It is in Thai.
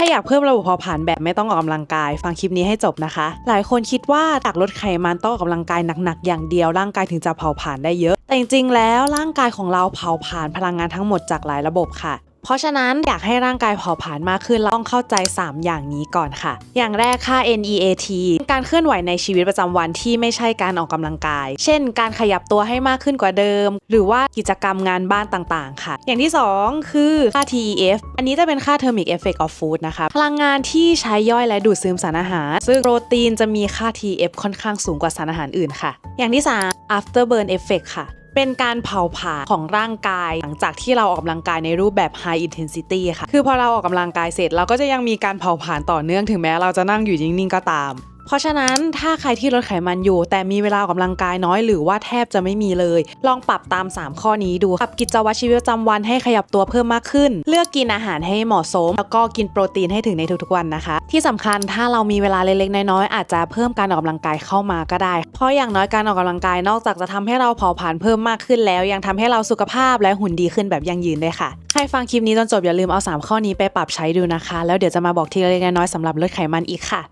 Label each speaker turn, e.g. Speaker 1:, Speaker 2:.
Speaker 1: ถ้าอยากเพิ่มระบบเผาผลาญแบบไม่ต้องออกกำลังกาย ฟังคลิปนี้ให้จบนะคะ หลายคนคิดว่าจากลดไขมันต้องออกกำลังกายหนักๆอย่างเดียวร่างกายถึงจะเผาผลาญได้เยอะ แต่จริงๆแล้วร่างกายของเราเผาผลาญพลังงานทั้งหมดจากหลายระบบค่ะ เพราะฉะนั้นอยากให้ร่างกายเผาผลาญมากขึ้นเราต้องเข้าใจ 3 อย่างนี้ก่อนค่ะ อย่างแรกค่า NEAT การเคลื่อนไหวในชีวิตประจำวันที่ไม่ใช่การออกกำลังกาย เช่น การขยับตัวให้มากขึ้นกว่าเดิม หรือว่ากิจกรรมงานบ้านต่างๆ ค่ะ อย่างที่ 2 คือค่า TEF อันนี้จะเป็นค่า Thermic Effect of Food นะคะ พลังงานที่ใช้ย่อยและดูดซึมสารอาหาร ซึ่งโปรตีนจะมีค่า TEF ค่อนข้างสูงกว่าสารอาหารอื่นค่ะ อย่างที่ 3 Afterburn Effect ค่ะ เป็นการเผาผลาญของร่างกาย หลังจากที่เราออกกำลังกายในรูปแบบ high intensity ค่ะ คือพอเราออกกำลังกายเสร็จเราก็จะยังมีการเผาผลาญต่อเนื่องถึงแม้เราจะนั่งอยู่นิ่งๆก็ตาม เพราะฉะนั้นถ้าใครที่ลดไขมันอยู่ แต่มีเวลาออกกำลังกายน้อยหรือว่าแทบจะไม่มีเลย ลองปรับตาม 3 ข้อนี้ดูปรับกิจวัตรชีวิตประจำวันให้ขยับตัวเพิ่มมากขึ้น เลือกกินอาหารให้เหมาะสม แล้วก็กินโปรตีนให้ถึงในทุกๆวันนะคะ ที่สำคัญถ้าเรามีเวลาเล็กๆน้อยๆอาจจะเพิ่มการออกกำลังกายเข้ามาก็ได้ เพราะอย่างน้อยการออกกำลังกายนอกจากจะทำให้เราเผาผลาญเพิ่มมากขึ้นแล้ว ยังทำให้เราสุขภาพและหุ่นดีขึ้นแบบยั่งยืนด้วยค่ะใครฟังคลิปนี้จนจบอย่าลืมเอาสามข้อนี้ไปปรับใช้ดูนะคะ แล้วเดี๋ยวจะมาบอกทีละเล็กๆน้อยๆสำหรับลดไขมันอีกค่ะ